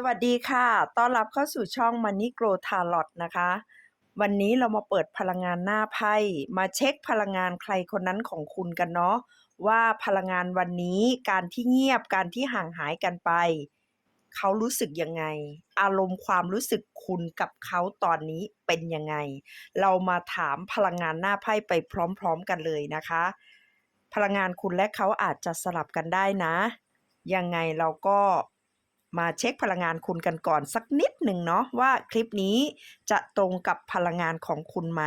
สวัสดีค่ะ ต้อนรับเข้าสู่ช่อง Money Grow Tarot นะคะ วันนี้เรามาเปิดพลังงานหน้าไพ่ มาเช็คพลังงานใครคนนั้นของคุณกันเนาะ ว่าพลังงานวันนี้การที่เงียบการที่ห่างหายกันไป เขารู้สึกยังไง อารมณ์ความรู้สึกคุณกับเขาตอนนี้เป็นยังไง เรามาถามพลังงานหน้าไพ่ไปพร้อมๆกันเลยนะคะ พลังงานคุณและเขาอาจจะสลับกันได้นะ ยังไงเราก็ มาเช็คพลังงานคุณกันก่อนสักนิดหนึ่งเนาะว่าคลิปนี้จะตรงกับพลังงานของคุณไหม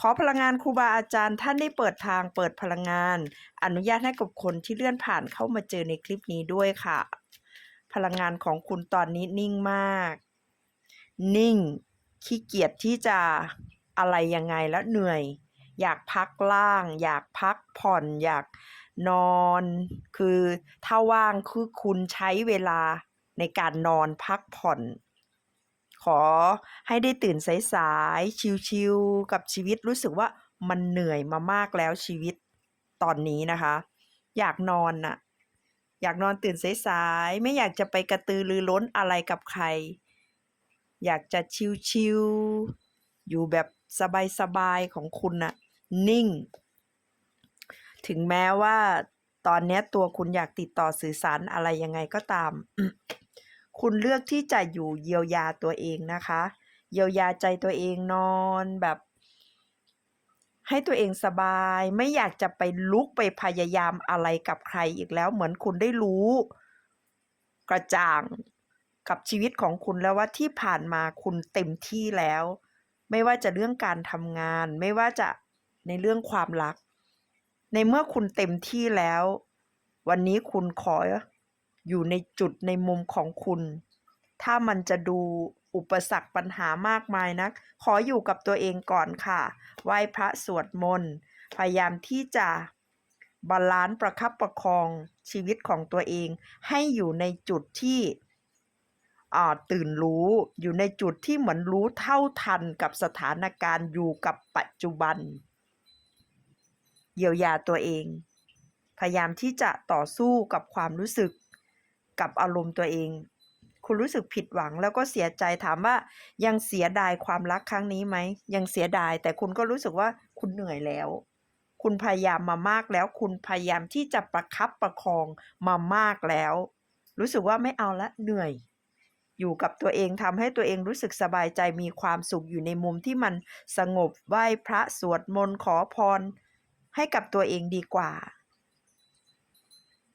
ขอพลังงานครูบาอาจารย์ท่านได้เปิดทางเปิดพลังงาน อนุญาตให้กับคนที่เลื่อนผ่านเข้ามาเจอในคลิปนี้ด้วยค่ะ พลังงานของคุณตอนนี้นิ่งมาก นิ่งขี้เกียจที่จะอะไรยังไงแล้วเหนื่อย อยากพักล่าง อยากพักผ่อนอยากนอน คือถ้าว่างคือคุณใช้เวลา ในการนอนพักผ่อน ขอให้ได้ตื่นสายๆชิวๆกับชีวิตรู้สึกว่ามันเหนื่อยมามากแล้วชีวิตตอนนี้นะคะ อยากนอนน่ะ อยากนอนตื่นสายๆไม่อยากจะไปกระตือรือร้นอะไรกับใคร อยากจะชิวๆอยู่แบบสบายๆของคุณน่ะ นิ่ง ถึงแม้ว่าตอนนี้ตัวคุณอยากติดต่อสื่อสารอะไรยังไงก็ตาม คุณเลือกที่จะอยู่เยียวยาตัวเองนะคะ เยียวยาใจตัวเองนอนแบบ ให้ตัวเองสบาย ไม่อยากจะไปลุกไปพยายามอะไรกับใครอีกแล้ว เหมือนคุณได้รู้ กระจ่างกับชีวิตของคุณแล้วว่าที่ผ่านมาคุณเต็มที่แล้ว ไม่ว่าจะเรื่องการทำงาน ไม่ว่าจะในเรื่องความรัก ในเมื่อคุณเต็มที่แล้ว วันนี้คุณขอ อยู่ในจุดในมุมของคุณ ถ้ามันจะดูอุปสรรคปัญหามากมายนะัก ขออยู่กับตัวเองก่อนค่ะ ไหว้พระสวดมนต์ พยายามที่จะบาลานซ์ประคับประคองชีวิตของตัวเอง ให้อยู่ในจุดที่ตื่นรู้อยู่ในจุดที่เหมือนรู้เท่าทันกับสถานการณ์อยู่กับปัจจุบัน เยียวยาตัวเอง พยายามที่จะต่อสู้กับความรู้สึก กับอารมณ์ตัวเอง คุณรู้สึกผิดหวังแล้วก็เสียใจถามว่ายังเสียดายความรักครั้งนี้ไหมยังเสียดายแต่คุณก็รู้สึกว่าคุณเหนื่อยแล้ว คุณพยายามมามากแล้ว คุณพยายามที่จะประคับประคองมามากแล้ว รู้สึกว่าไม่เอาละเหนื่อย อยู่กับตัวเองทำให้ตัวเองรู้สึกสบายใจมีความสุขอยู่ในมุมที่มันสงบไหว้พระสวดมนต์ขอพรให้กับตัวเองดีกว่า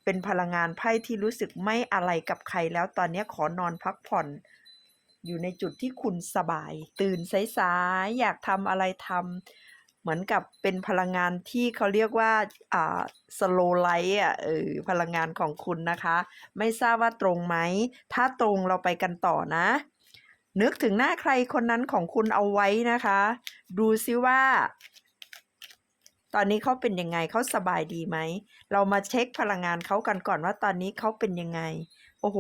เป็นพลังงานไพ่ที่รู้สึกไม่อะไรกับใครแล้วตอนนี้ขอนอนพักผ่อน อยู่ในจุดที่คุณสบาย ตื่นสายๆอยากทำอะไรทำเหมือนกับเป็นพลังงานที่เขาเรียกว่าอ่าสโลไลท์อะเออพลังงานของคุณนะคะ ไม่ทราบว่าตรงไหม ถ้าตรงเราไปกันต่อนะ นึกถึงหน้าใครคนนั้นของคุณเอาไว้นะคะ ดูซิว่า ตอนนี้เขาเป็นยังไงเขาสบายดีไหม เรามาเช็คพลังงานเขากันก่อนว่าตอนนี้เขาเป็นยังไง โอ้โห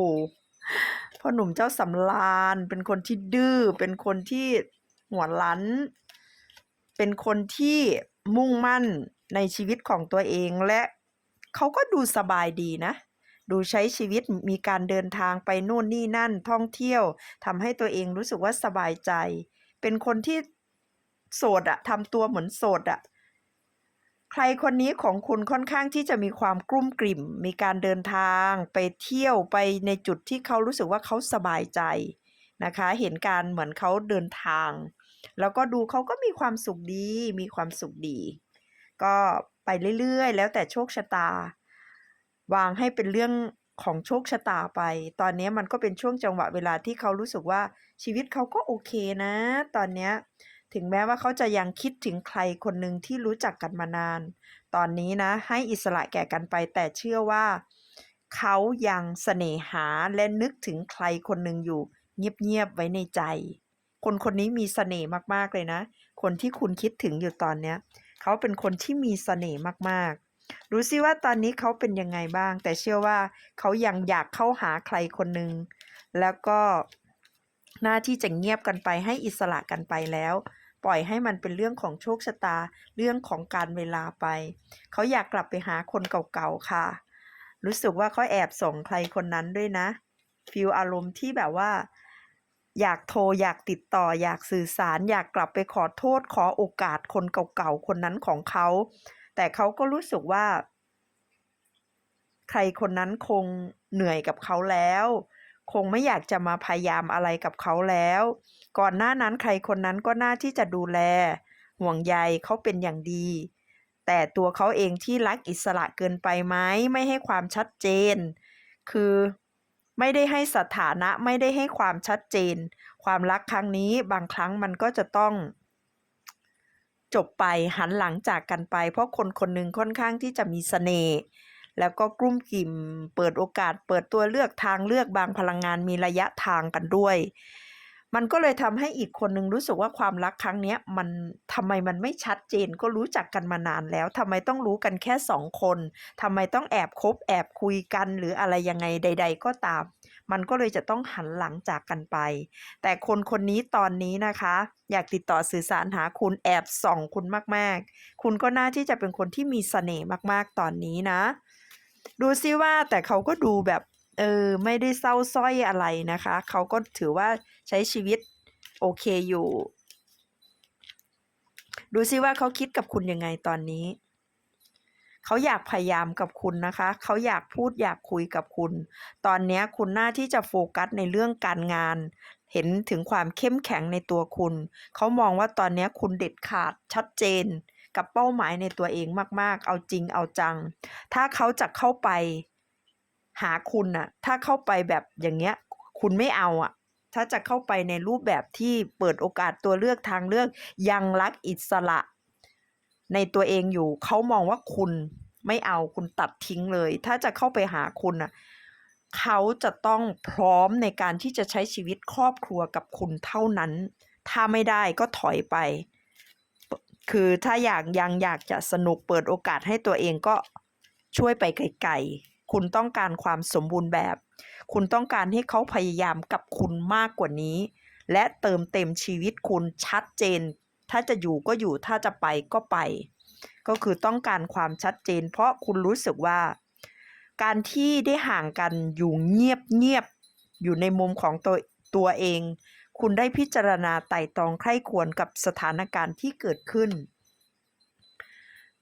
พ่อหนุ่มเจ้าสำราญเป็นคนที่ดื้อเป็นคนที่หัวลั้นเป็นคนที่มุ่งมั่นในชีวิตของตัวเองและเขาก็ดูสบายดีนะ ดูใช้ชีวิตมีการเดินทางไปนู่นนี่นั่นท่องเที่ยวทำให้ตัวเองรู้สึกว่าสบายใจ เป็นคนที่โสดอะทำตัวเหมือนโสดอะ ใครคนนี้ของคุณค่อนข้างที่จะมีความกลุ้มกลิ่ม มีการเดินทาง ไปเที่ยวไปในจุดที่เขารู้สึกว่าเขาสบายใจนะคะ เห็นการเหมือนเขาเดินทาง แล้วก็ดูเขาก็มีความสุขดี มีความสุขดี ก็ไปเรื่อยๆ แล้วแต่โชคชะตา วางให้เป็นเรื่องของโชคชะตาไป ตอนนี้มันก็เป็นช่วงจังหวะเวลาที่เขารู้สึกว่าชีวิตเขาก็โอเคนะ ตอนเนี้ย ถึงแม้ว่าเขาจะยังคิดถึงใครคนหนึ่งที่รู้จักกันมานาน ตอนนี้นะให้อิสระแก่กันไปแต่เชื่อว่า เขายังเสน่หาและนึกถึงใครคนหนึ่งอยู่ เงียบๆไว้ในใจ คนคนนี้มีเสน่ห์มากๆเลยนะ คนที่คุณคิดถึงอยู่ตอนเนี้ย เขาเป็นคนที่มีเสน่ห์มากๆ รู้สิว่าตอนนี้เขาเป็นยังไงบ้าง แต่เชื่อว่าเขายังอยากเข้าหาใครคนหนึ่งแล้วก็ หน้าที่จะเงียบกันไปให้อิสระกันไปแล้ว ปล่อยให้มันเป็นเรื่องของโชคชะตาเรื่องของการเวลาไป เขาอยากกลับไปหาคนเก่าๆค่ะ รู้สึกว่าเขาแอบส่งใครคนนั้นด้วยนะฟีลอารมณ์ที่แบบว่า อยากโทรอยากติดต่อ อยากสื่อสาร อยากกลับไปขอโทษขอโอกาสคนเก่าๆคนนั้นของเขา แต่เขาก็รู้สึกว่า ใครคนนั้นคงเหนื่อยกับเขาแล้ว คงไม่อยากจะมาพยายามอะไรกับเขาแล้ว ก่อนหน้านั้นใครคนนั้นก็น่าที่จะดูแล ห่วงใยเขาเป็นอย่างดี แต่ตัวเขาเองที่รักอิสระเกินไปไหมไม่ให้ความชัดเจน คือไม่ได้ให้สถานะไม่ได้ให้ความชัดเจน ความรักครั้งนี้บางครั้งมันก็จะต้อง จบไปหันหลังจากกันไป เพราะคนคนหนึ่งค่อนข้างที่จะมีเสน่ห์ แล้วก็กลุ้มกิ่ม เปิดโอกาส เปิดตัวเลือกทางเลือกบางพลังงานมีระยะทางกันด้วย มันก็เลยทำให้อีกคนหนึ่งรู้สึกว่าความรักครั้งเนี้ยมันทำไมมันไม่ชัดเจนก็รู้จักกันมานานแล้วทำไมต้องรู้กันแค่สองคนทำไมต้องแอบคบแอบคุยกันหรืออะไรยังไงใด ๆ ก็ตาม มันก็เลยจะต้องหันหลังจากกันไป แต่คนคนนี้ตอนนี้นะคะ อยากติดต่อสื่อสารหาคุณแอบส่องคุณมากๆ คุณก็น่าที่จะเป็นคนที่มีเสน่ห์มากๆตอนนี้นะ ดูซิว่าแต่เขาก็ดูแบบ เออ ไม่ได้เศร้าสร้อยอะไรนะคะ เขาก็ถือว่าใช้ชีวิตโอเคอยู่ ดูซิว่าเขาคิดกับคุณยังไงตอนนี้ เขาอยากพยายามกับคุณนะคะ เขาอยากพูดอยากคุยกับคุณ ตอนนี้คุณน่าที่จะโฟกัสในเรื่องการงาน เห็นถึงความเข้มแข็งในตัวคุณ เขามองว่าตอนนี้คุณเด็ดขาดชัดเจน กับเป้าหมายในตัวเองมาก ๆ เอาจริงเอาจัง ถ้าเขาจะเข้าไปหาคุณน่ะ ถ้าเข้าไปแบบอย่างเงี้ย คุณไม่เอาอะ ถ้าจะเข้าไปในรูปแบบที่เปิดโอกาสตัวเลือกทางเลือกยังรักอิสระ ในตัวเองอยู่ เขามองว่าคุณไม่เอาคุณตัดทิ้งเลย ถ้าจะเข้าไปหาคุณน่ะเขาจะต้องพร้อมในการที่จะใช้ชีวิตครอบครัวกับคุณเท่านั้น ถ้าไม่ได้ก็ถอยไป คือถ้าอยากยังอยากจะสนุกเปิดโอกาสให้ตัวเองก็ช่วยไปไกลๆ คุณต้องการความสมบูรณ์แบบ คุณต้องการให้เขาพยายามกับคุณมากกว่านี้ และเติมเต็มชีวิตคุณชัดเจน ถ้าจะอยู่ก็อยู่ถ้าจะไปก็ไป ก็คือต้องการความชัดเจน เพราะคุณรู้สึกว่า การที่ได้ห่างกันอยู่เงียบเงียบๆอยู่ในมุมของตัวตัวเอง คุณได้พิจารณาไต่ตรองใคร่ควรกับสถานการณ์ที่เกิดขึ้น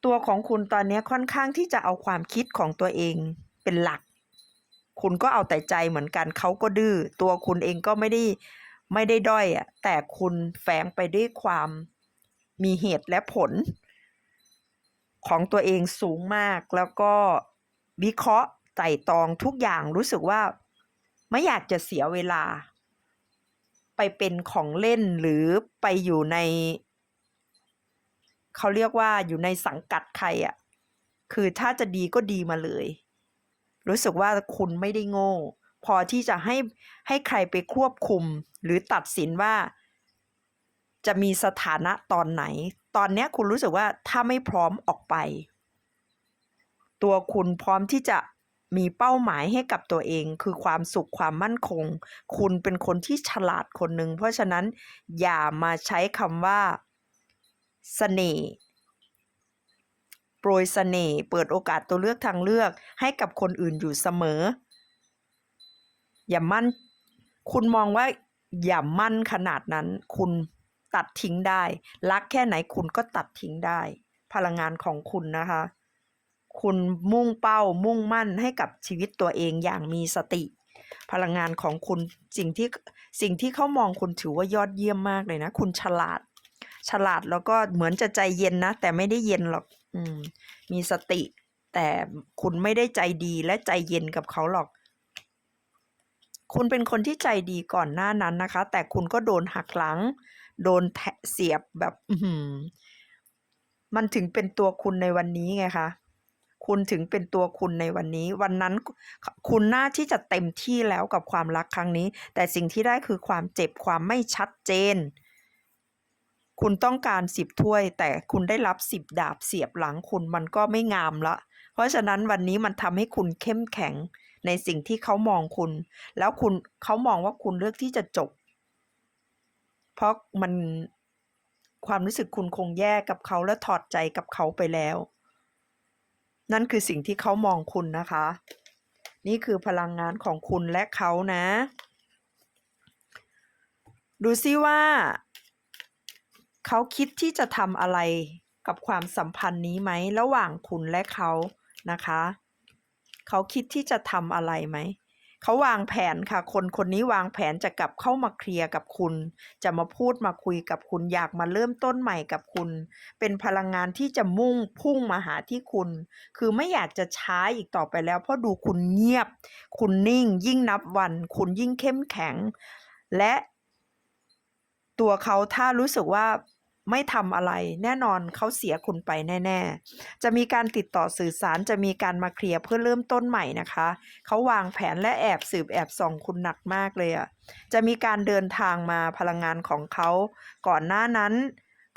ตัวของคุณตอนนี้ค่อนข้างที่จะเอาความคิดของตัวเองเป็นหลัก คุณก็เอาแต่ใจเหมือนกันเขาก็ดื้อตัวคุณเองก็ไม่ได้ไม่ได้ด้อยอะแต่คุณแฝงไปด้วยความมีเหตุและผล ของตัวเองสูงมากแล้วก็วิเคราะห์ไต่ตรองทุกอย่างรู้สึกว่า ไม่อยากจะเสียเวลา ไปเป็นของเล่นหรือไปอยู่ใน เขาเรียกว่าอยู่ในสังกัดใครอะ่ะ คือถ้าจะดีก็ดีมาเลย รู้สึกว่าคุณไม่ได้โง่ พอที่จะให้ให้ใครไปควบคุม หรือตัดสินว่า จะมีสถานะตอนไหน ตอนนี้คุณรู้สึกว่าถ้าไม่พร้อมออกไป ตัวคุณพร้อมที่จะ มีเป้าหมายให้กับตัวเอง คือความสุขความมั่นคง คุณเป็นคนที่ฉลาดคนหนึ่งเพราะฉะนั้นอย่ามาใช้คำว่าเสน่ห์โปรยเสน่ห์เปิดโอกาสตัวเลือกทางเลือกให้กับคนอื่นอยู่เสมอ อย่ามั่น คุณมองว่าอย่ามั่นขนาดนั้น คุณตัดทิ้งได้ รักแค่ไหนคุณก็ตัดทิ้งได้ พลังงานของคุณนะคะ คุณมุ่งเป้ามุ่งมั่นให้กับชีวิตตัวเองอย่างมีสติ พลังงานของคุณสิ่งที่สิ่งที่เขามองคุณถือว่ายอดเยี่ยมมากเลยนะ คุณฉลาด ฉลาดแล้วก็เหมือนจะใจเย็นนะ แต่ไม่ได้เย็นหรอกอืมมีสติ แต่คุณไม่ได้ใจดีและใจเย็นกับเขาหรอก คุณเป็นคนที่ใจดีก่อนหน้านั้นนะคะ แต่คุณก็โดนหักหลัง โดนแทะเสียบแบบ อือหือมันถึงเป็นตัวคุณในวันนี้ไงคะ คุณถึงเป็นตัวคุณในวันนี้ วันนั้นคุณน่าที่จะเต็มที่แล้วกับความรักครั้งนี้ แต่สิ่งที่ได้คือความเจ็บความไม่ชัดเจน คุณต้องการสิบถ้วย แต่คุณได้รับสิบดาบเสียบหลังคุณมันก็ไม่งามละเพราะฉะนั้นวันนี้มันทำให้คุณเข้มแข็งในสิ่งที่เขามองคุณ แล้วคุณเขามองว่าคุณเลือกที่จะจบ เพราะมันความรู้สึกคุณคงแย่กับเขาและถอดใจกับเขาไปแล้ว นั่นคือสิ่งที่เขามองคุณนะคะ นี่คือพลังงานของคุณและเขานะ ดูซิว่า เขาคิดที่จะทำอะไรกับความสัมพันธ์นี้ไหม ระหว่างคุณและเขานะคะ เขาคิดที่จะทำอะไรไหม เขาวางแผนค่ะ คนคนนี้วางแผนจะกลับเข้ามาเคลียร์กับคุณ จะมาพูดมาคุยกับคุณอยากมาเริ่มต้นใหม่กับคุณ เป็นพลังงานที่จะมุ่งพุ่งมาหาที่คุณ คือไม่อยากจะช้าอีกต่อไปแล้ว เพราะดูคุณเงียบ คุณนิ่ง ยิ่งนับวัน คุณยิ่งเข้มแข็ง และตัวเขาถ้ารู้สึกว่า ไม่ทำอะไร แน่นอนเขาเสียคุณไปแน่ ๆ จะมีการติดต่อสื่อสารจะมีการมาเคลียร์เพื่อเริ่มต้นใหม่นะคะ เขาวางแผนและแอบสืบแอบส่องคุณหนักมากเลยอะ่ะจะมีการเดินทางมาพลังงานของเขาก่อนหน้านั้น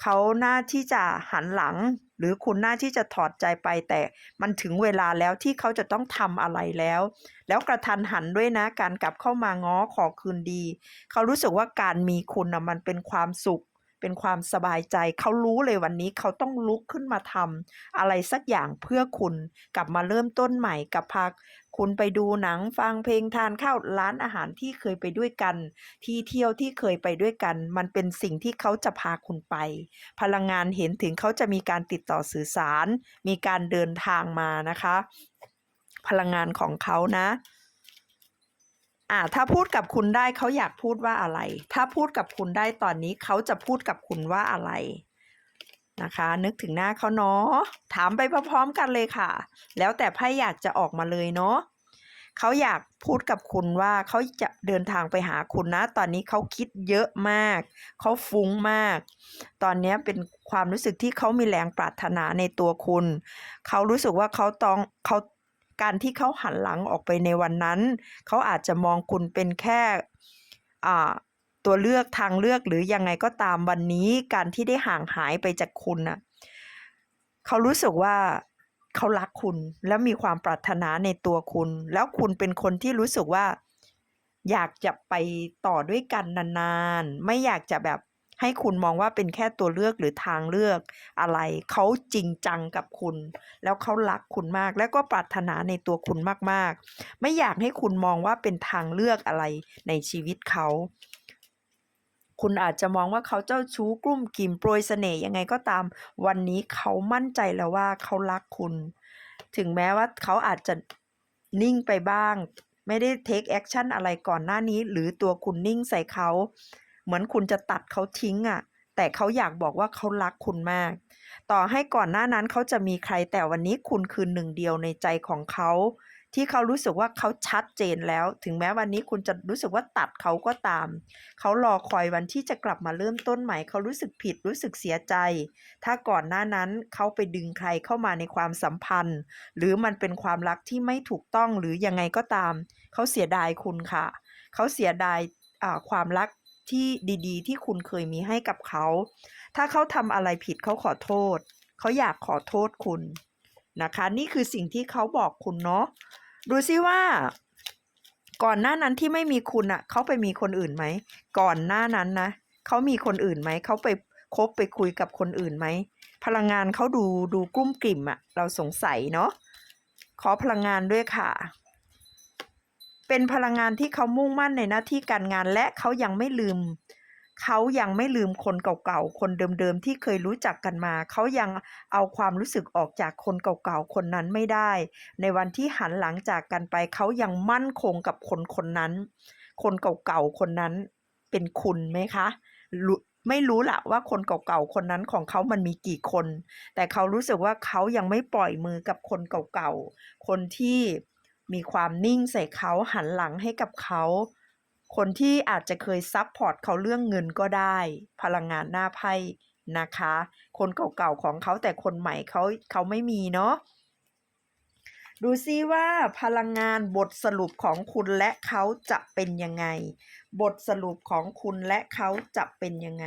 เขาหน้าที่จะหันหลัง หรือคุณหน้าที่จะถอดใจไปแต่มันถึงเวลาแล้วที่เขาจะต้องทำอะไรแล้ว แล้วกระทันหันด้วยนะการกลับเข้ามาง้อขอคืนดี เขารู้สึกว่าการมีคุณนะมันเป็นความสุข เป็นความสบายใจ เขารู้เลยวันนี้เขาต้องลุกขึ้นมาทำอะไรสักอย่างเพื่อคุณ กลับมาเริ่มต้นใหม่กับพักคุณไปดูหนังฟังเพลงทานข้าวร้านอาหารที่เคยไปด้วยกัน ที่เที่ยวที่เคยไปด้วยกัน มันเป็นสิ่งที่เขาจะพาคุณไป พลังงานเห็นถึงเขาจะมีการติดต่อสื่อสาร มีการเดินทางมานะคะ พลังงานของเขานะ อ่าถ้าพูดกับคุณได้เขาอยากพูดว่าอะไร ถ้าพูดกับคุณได้ตอนนี้เขาจะพูดกับคุณว่าอะไรนะคะ นึกถึงหน้าเขาเนาะถามไปพร้อมๆกันเลยค่ะ แล้วแต่ไพ่อยากจะออกมาเลยเนาะเขาอยากพูดกับคุณว่าเขาจะเดินทางไปหาคุณนะ ตอนนี้เขาคิดเยอะมาก เขาฟุ้งมาก ตอนนี้เป็นความรู้สึกที่เขามีแรงปรารถนาในตัวคุณ เขารู้สึกว่าเขาต้องเขา การที่เขาหันหลังออกไปในวันนั้น เขาอาจจะมองคุณเป็นแค่ตัวเลือกทางเลือกหรือยังไงก็ตามวันนี้การที่ได้ห่างหายไปจากคุณน่ะเขารู้สึกว่าเขารักคุณและมีความปรารถนาในตัวคุณ แล้วคุณเป็นคนที่รู้สึกว่า อยากจะไปต่อด้วยกันนานๆ ไม่อยากจะแบบ ให้คุณมองว่าเป็นแค่ตัวเลือกหรือทางเลือกอะไร เขาจริงจังกับคุณ แล้วเขารักคุณมาก แล้วก็ปรารถนาในตัวคุณมากๆ ไม่อยากให้คุณมองว่าเป็นทางเลือกอะไรในชีวิตเขา คุณอาจจะมองว่าเขาเจ้าชู้กลุ่มกิ่มโปรยเสน่ห์ยังไงก็ตาม วันนี้เขามั่นใจแล้วว่าเขารักคุณ ถึงแม้ว่าเขาอาจจะนิ่งไปบ้าง ไม่ได้เทคแอคชั่นอะไรก่อนหน้านี้ หรือตัวคุณนิ่งใส่เขา เหมือนคุณจะตัดเขาทิ้งอะ่ะ แต่เขาอยากบอกว่าเขารักคุณมาก ต่อให้ก่อนหน้านั้นเขาจะมีใครแต่วันนี้คุณคือหนึ่งเดียวในใจของเขาที่เขารู้สึกว่าเขาชัดเจนแล้ว ถึงแม้วันนี้คุณจะรู้สึกว่าตัดเขาก็ตาม เขารอคอยวันที่จะกลับมาเริ่มต้นใหม่ เขารู้สึกผิดรู้สึกเสียใจ ถ้าก่อนหน้านั้นเขาไปดึงใครเข้ามาในความสัมพันธ์ หรือมันเป็นความรักที่ไม่ถูกต้องหรือยังไงก็ตาม เขาเสียดายคุณค่ะ เขาเสียดายความรัก ที่ดีๆ ที่คุณเคยมีให้กับเขา ถ้าเขาทำอะไรผิดเขาขอโทษ เขาอยากขอโทษคุณนะคะ นี่คือสิ่งที่เขาบอกคุณเนาะ ดูซิว่า ก่อนหน้านั้นที่ไม่มีคุณอะ่ะเขาไปมีคนอื่นไหม ก่อนหน้านั้นนะเขามีคนอื่นไหม เขาไปคบไปคุยกับคนอื่นไหม พลังงานเขาดูดูกลุ้มกลิ่มอะ่ะเราสงสัยเนาะ ขอพลังงานด้วยค่ะ เป็นพลังงานที่เขามุ่งมั่นในหน้าที่การงานและเขายังไม่ลืม เขายังไม่ลืมคนเก่าๆ คนเดิมๆ ที่เคยรู้จักกันมา เขายังเอาความรู้สึกออกจากคนเก่าๆ คนนั้นไม่ได้ ในวันที่หันหลังจากกันไป เขายังมั่นคงกับคนคนนั้น คนเก่าๆ คนนั้นเป็นคุณไหมคะรู้ไม่รู้ละว่าคนเก่าๆ คนนั้นของเขามันมีกี่คน แต่เขารู้สึกว่าเขายังไม่ปล่อยมือกับคนเก่าๆ คนที่ มีความนิ่งใส่เขาหันหลังให้กับเขา คนที่อาจจะเคยซับพอร์ตเขาเรื่องเงินก็ได้ พลังงานหน้าไพ่นะคะ คนเก่าๆของเขาแต่คนใหม่เขาเขาไม่มีเนาะดูซิว่าพลังงานบทสรุปของคุณและเขาจะเป็นยังไง บทสรุปของคุณและเขาจะเป็นยังไง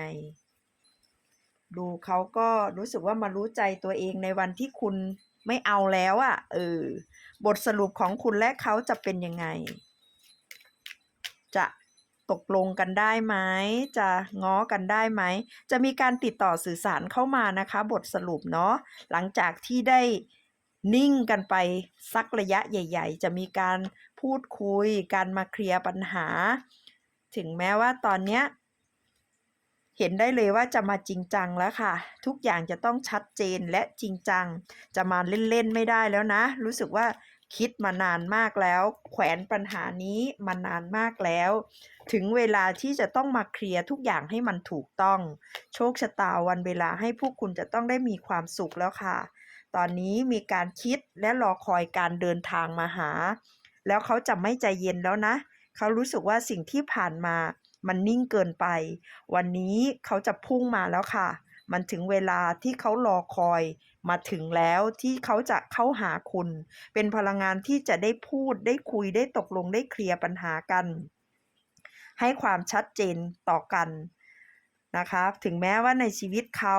ดูเขาก็รู้สึกว่ามารู้ใจตัวเองในวันที่คุณ ไม่เอาแล้วอะ่ะเออบทสรุปของคุณและเขาจะเป็นยังไง จะตกลงกันได้ไหมจะง้อกันได้ไหม จะมีการติดต่อสื่อสารเข้ามานะคะ บทสรุปเนาะหลังจากที่ได้นิ่งกันไปสักระยะใหญ่ ๆ จะมีการพูดคุย การมาเคลียร์ปัญหา ถึงแม้ว่าตอนเนี้ย เห็นได้เลยว่าจะมาจริงจังแล้วค่ะ ทุกอย่างจะต้องชัดเจนและจริงจัง จะมาเล่นๆไม่ได้แล้วนะ รู้สึกว่าคิดมานานมากแล้ว แขวนปัญหานี้มานานมากแล้ว ถึงเวลาที่จะต้องมาเคลียร์ทุกอย่างให้มันถูกต้อง โชคชะตาวันเวลาให้พวกคุณจะต้องได้มีความสุขแล้วค่ะ ตอนนี้มีการคิดและรอคอยการเดินทางมาหา แล้วเขาจะไม่ใจเย็นแล้วนะ เขารู้สึกว่าสิ่งที่ผ่านมา มันนิ่งเกินไป วันนี้เขาจะพุ่งมาแล้วค่ะ มันถึงเวลาที่เขารอคอยมาถึงแล้วที่เขาจะเข้าหาคุณ เป็นพลังงานที่จะได้พูดได้คุยได้ตกลงได้เคลียร์ปัญหากัน ให้ความชัดเจนต่อกันนะคะ ถึงแม้ว่าในชีวิตเขา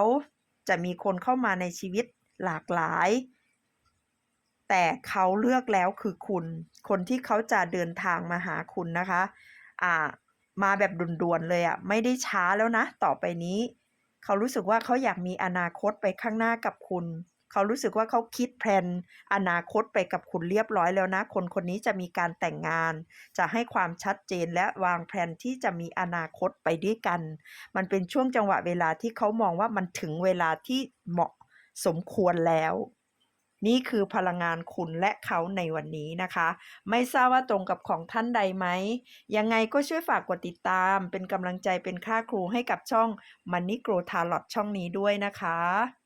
จะมีคนเข้ามาในชีวิตหลากหลาย แต่เขาเลือกแล้วคือคุณ คนที่เขาจะเดินทางมาหาคุณนะคะ อ่า มาแบบด่วนๆเลยอะ่ะไม่ได้ช้าแล้วนะ ต่อไปนี้ เขารู้สึกว่าเขาอยากมีอนาคตไปข้างหน้ากับคุณ เขารู้สึกว่าเขาคิดแพลนอนาคตไปกับคุณเรียบร้อยแล้วนะ คนคนนี้จะมีการแต่งงาน จะให้ความชัดเจนและวางแผนที่จะมีอนาคตไปด้วยกัน มันเป็นช่วงจังหวะเวลาที่เขามองว่ามันถึงเวลาที่เหมาะสมควรแล้ว นี่คือพลังงานคุณและเขาในวันนี้นะคะ ไม่ทราบว่าตรงกับของท่านใดไหม ยังไงก็ช่วยฝากกดติดตาม เป็นกำลังใจเป็นค่าครูให้กับช่อง Money Grow Tarot ช่องนี้ด้วยนะคะ